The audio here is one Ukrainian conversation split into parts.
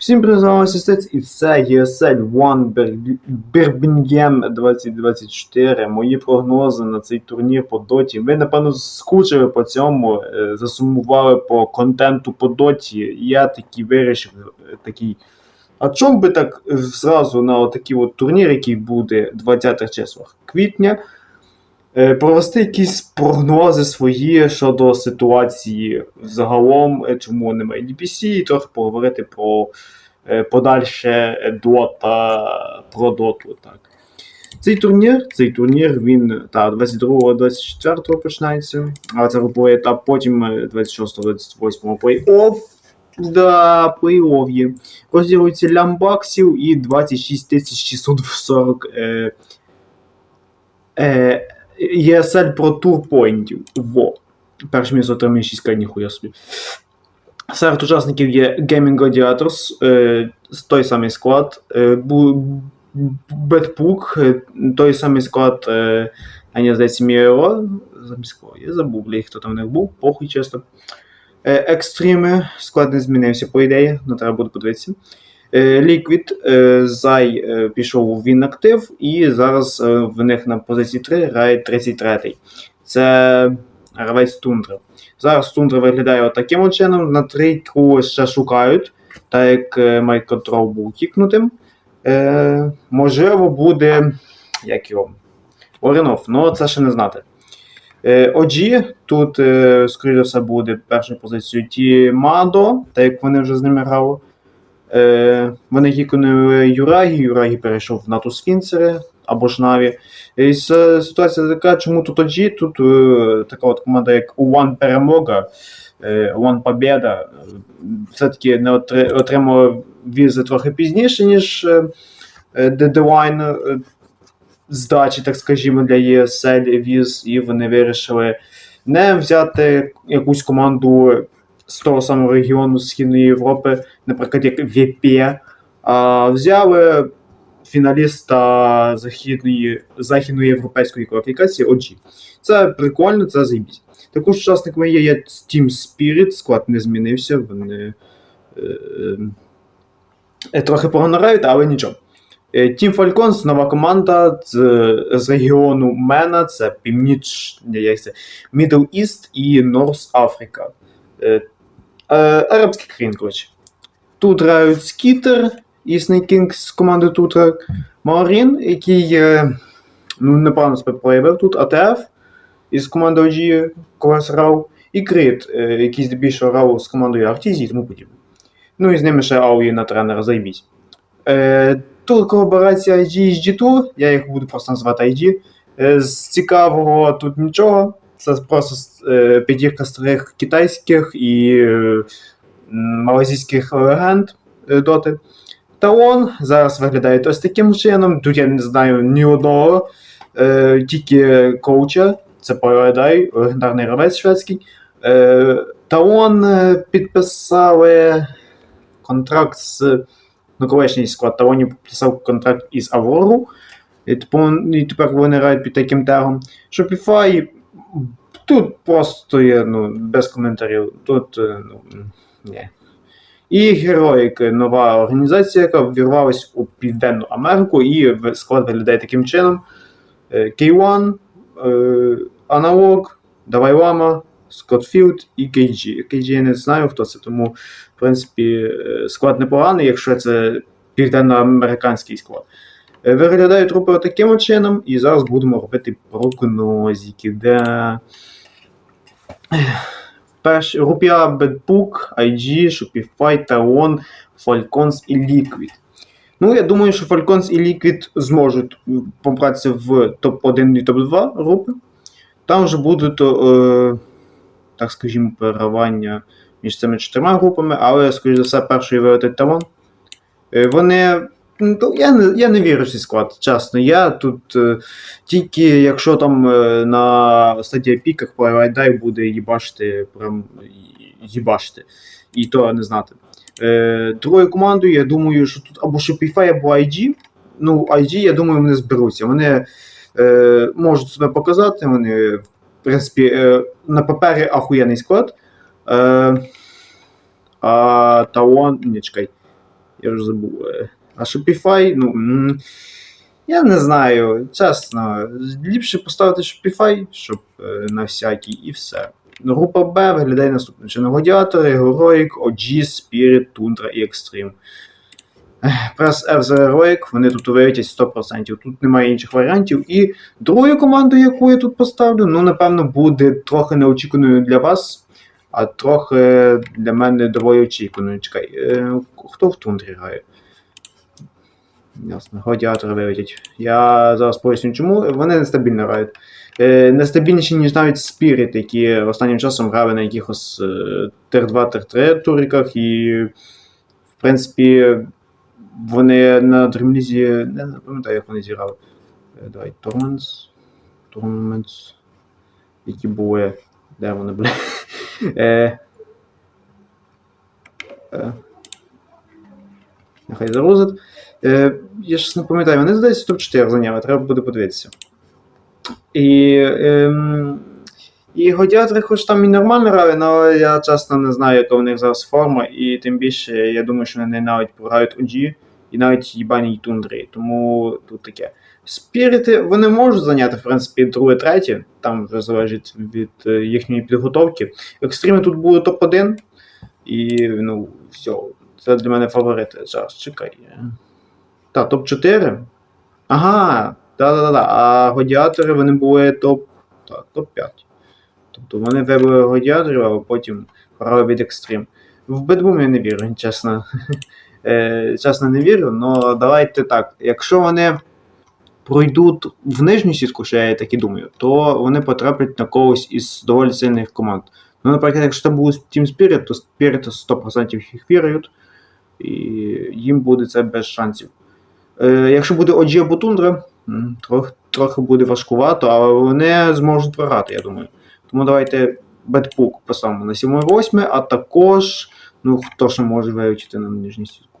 Всім призвалося сець, і це ESL One Birmingham 2024. Мої прогнози на цей турнір по доті. Ви, напевно, скучили по цьому, е, засумували по контенту по доті. Я такий вирішив е, такий. А чому би так е, зразу на такий от турнір, який буде 20 числах квітня, провести якісь прогнози свої щодо ситуації загалом, е, чому немає DPC, і трохи поговорити про е, подальше дота, про доту. Так. Цей турнір, цей турнір він та 22-24 починається, а це груповий етап, потім е, 26-28 плей-офф. Да, плей-офф є. Розділується лямбаксів і 26 640 е, е, ESL Pro Tour поінтів. Во. Перше місце отримує 6 к ніхуя собі. Серед учасників є Gaming Gladiators, е, той самий склад, е, Бетпук, е, той самий склад, е, а не здається, Міро, я забув, бля, хто там них був, похуй чесно. Е, Екстріми, склад не змінився, по ідеї, але треба буде подивитися. Е, Liquid, е, Зай е, пішов в інактив, і зараз е, в них на позиції 3 грає 33-й. Це гравець Тундра. Зараз Тундра виглядає таким чином. На трійку ще шукають, так як е, був кікнутим. Е, можливо, буде. Як його? Оренов, ну це ще не знати. Е, OG, тут, е, скоріше все, буде першою позицією Тімадо, так як вони вже з ними грали. Е, вони кікнули Юрагі, Юрагі перейшов в НАТО Сфінцери або ж Наві. І ситуація така, чому тут OG, тут е, така от команда, як One перемога, е, One Побєда, все-таки не отри- отримала візи трохи пізніше, ніж е, дедлайн е, здачі, так скажімо, для ESL віз, і вони вирішили не взяти якусь команду з того самого регіону Східної Європи, наприклад, як ВП, а взяли фіналіста західної, західноєвропейської кваліфікації OG. Це прикольно, це заєбісь. Також учасниками є, є Team Spirit, склад не змінився, вони е, е, трохи погано грають, але нічого. Е, Team Falcons нова команда з, з регіону Мена, це Північ, ні, як це, Middle East і North Africa. Е, арабський країн, коротше. Тут грають Скітер і King з команди Тутра, Маурін, який ну, непогано себе проявив тут, АТФ із команди OG когось грав, і Крит, е, який здебільшого грав з командою Артізі і тому подібне. Ну і з ними ще Ауї на тренера зайбіть. Е, тут колаборація IG і G2, я їх буду просто називати IG. З цікавого тут нічого. Це просто е, підірка старих китайських і е, малазійських легенд е, доти. Талон зараз виглядає ось таким чином. Тут я не знаю ні одного, е, тільки коуча. Це Парадай, легендарний гравець шведський. Е, Талон е, підписали контракт з ну, колишній склад Талонів підписав контракт із Аврору. І, тепер, і тепер вони грають під таким тегом. Shopify тут просто є ну, без коментарів. Тут е, ну, ні. І Heroic, нова організація, яка вірвалась у Південну Америку, і склад виглядає таким чином: Е, K1, е, Analog, Давай Лама, Скотфілд і KG. KG я не знаю, хто це, тому, в принципі, е, склад непоганий, якщо це південноамериканський склад. Е, Виглядають трупи таким чином, і зараз будемо робити прогнозики, де. Перш, Рупія, Бедбук, IG, Shopify, Talon, Falcons і Liquid. Ну, я думаю, що Falcons і Liquid зможуть побратися в топ-1 і топ-2 групи. Там вже будуть, е, так скажімо, переривання між цими чотирма групами, але, скоріш за все, перший вилетить Талон. Е, Вони. Ну, я, не, я не вірю в цей склад, чесно. Я тут е, тільки якщо там е, на стадії піках Плайвайдай буде їбашити, прям їбашити. І то не знати. Е, другою командою, я думаю, що тут або Shopify, або IG. Ну, IG, я думаю, вони зберуться. Вони е, можуть себе показати, вони, в принципі, е, на папері ахуєнний склад. Е, а Таон, не чекай. Я вже забув. е. А Shopify, ну. Я не знаю, чесно. Ліпше поставити Shopify, щоб е, на всякий, і все. Група Б виглядає наступно. Чи Гладіатори, Heroic, OG, Spirit, Tundra і Extreme. Прес F за Heroic, вони тут вивітять 100%. Тут немає інших варіантів. І другою командою, яку я тут поставлю, ну, напевно, буде трохи неочікуваною для вас, а трохи для мене доволі очікуваною. Чекай, е, хто в Тундрі грає? Ясно, гладіатори виведять. Я зараз поясню, чому. Вони нестабільно грають. Е, нестабільніші, ніж навіть Spirit, які останнім часом грали на якихось е, тир-2, тир-3 туриках, і, в принципі, вони на Дремлізі, не пам'ятаю, як вони зіграли. Е, давай, Торманс. Торманс. Які були. Де вони, бля? Е, е, Нехай загрузить. Е, я ж не пам'ятаю, вони здається топ-4 зайняли, треба буде подивитися. І, ем, і Годіатри, хоч там і нормально грали, але я чесно не знаю, яка у них зараз форма, і тим більше я думаю, що вони навіть програють OG і навіть їбаній тундрі. Тому тут таке. Спірити вони можуть зайняти, в принципі, друге, третє, там вже залежить від е, їхньої підготовки. Екстріми тут були топ-1, і ну, все, це для мене фаворити. Зараз чекай. Так, топ-4. Ага, да-да-да. А гладіатори вони були топ. Так, топ-5. Тобто вони вибили гладіаторів, а потім грали від екстрім. В Бедбум я не вірю, чесно. Е, чесно не вірю, але давайте так. Якщо вони пройдуть в нижню сітку, що я так і думаю, то вони потраплять на когось із доволі сильних команд. Ну, наприклад, якщо там буде Team Spirit, то Spirit 100% їх вірають, і їм буде це без шансів. Е, якщо буде OG або Тундра, трохи, трохи буде важкувато, але вони зможуть програти, я думаю. Тому давайте Бетпук поставимо на 7-8, а також, ну, хто ще може вивчити на нижню сітку.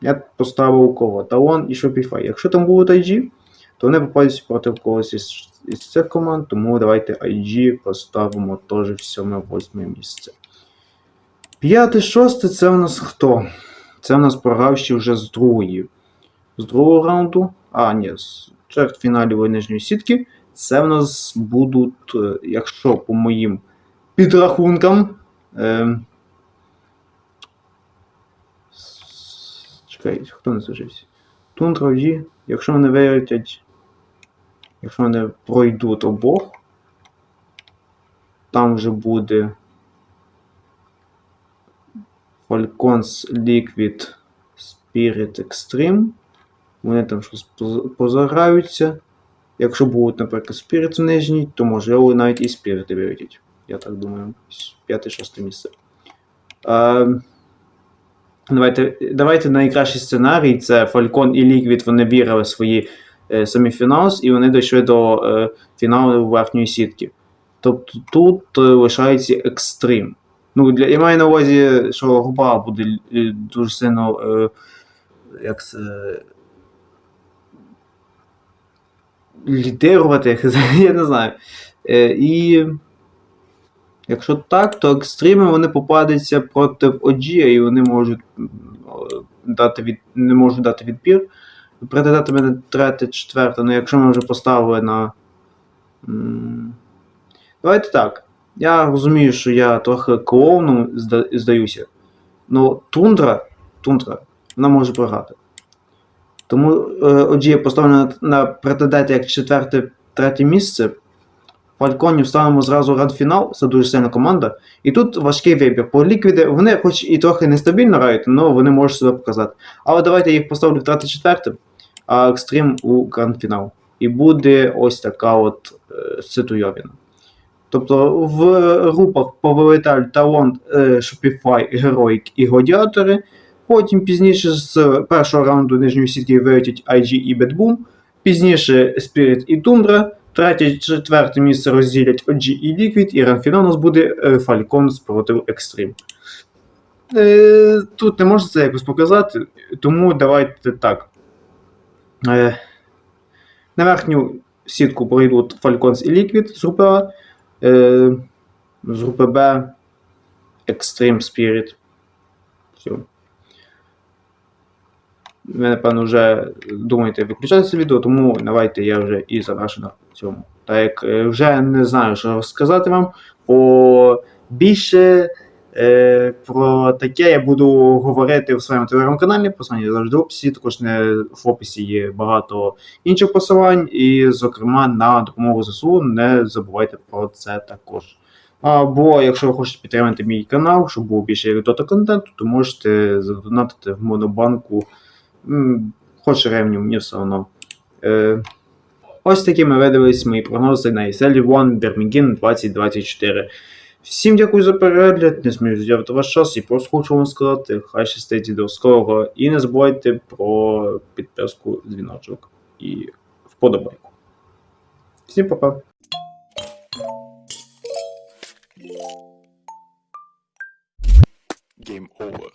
Я поставив кого? Талон і Shopify. Якщо там будуть IG, то вони попадуть проти когось із, із цих команд, тому давайте IG поставимо теж в 7-8 місце. П'яте, шосте це у нас хто? Це у нас програвші вже з другої. З другого раунду. А, ні, з чвертьфіналів нижньої сітки. Це в нас будуть, е, якщо по моїм підрахункам. Е, чекай, хто не зажився? Тундра якщо вони вилетять. Якщо вони пройдуть обох, там вже буде Falcons Liquid Spirit Extreme. Вони там щось поз- позаграються. Якщо будуть, наприклад, Spirit в нижній, то можливо навіть і Spirit вилетять. Я так думаю, п'яте-шосте місце. А, давайте, давайте найкращий сценарій це Falcon і Liquid, вони вірили свої е, семіфіналс, і вони дійшли до е, фіналу верхньої сітки. Тобто тут е, лишається екстрим. Ну, для, я маю на увазі, що губа буде е, дуже сильно. Е, як це. Лідирувати, я не знаю. Е, і якщо так, то екстрими вони попадуться проти OG, і вони можуть дати від, не можуть дати відпір. Придати мене третє, четверте, ну якщо ми вже поставили на. Давайте так. Я розумію, що я трохи клоуном здаюся. Ну, тундра, тундра, вона може програти. Тому е, отже, я поставлю на, претенденти як четверте, третє місце. Фальконів ставимо зразу гранд-фінал, це дуже сильна команда. І тут важкий вибір. По ліквіди, вони хоч і трохи нестабільно грають, але вони можуть себе показати. Але давайте я їх поставлю в третє четверте, а екстрим у гранд-фінал. І буде ось така от е, ситуйовіна. Тобто в групах Повелитель, Талант, е, Shopify, Героїк і Гладіатори. Потім пізніше з першого раунду нижньої сітки вилетять IG і Bedboom. Пізніше Spirit і Tundra. Третє, четверте місце розділять OG і Liquid, і ранфінал у нас буде е, Falcons проти Extreme. Е, тут не можна це якось показати, тому давайте так. На верхню сітку пройдуть Falcons і Liquid з групи. Е, з групи Б Extreme Spirit. Все. ви, напевно, вже думаєте виключати це відео, тому давайте я вже і завершу на цьому. Так як е, вже не знаю, що сказати вам, бо більше про таке я буду говорити в своєму телеграм-каналі, посилання завжди в описі. Також не, в описі є багато інших посилань, і, зокрема, на допомогу ЗСУ. Не забувайте про це також. Або якщо ви хочете підтримати мій канал, щоб було більше анекдота контенту, то можете задонатити в монобанку. Хоч ревню, мені все одно. Е, ось такими видались мої прогнози на ESL One Birmingham 2024. Всім дякую за перегляд, не смію з'явити ваш час і просто хочу вам сказати, хай щастить до скорого. І не забувайте про підписку, дзвіночок і вподобайку. Всім па-па! Game over.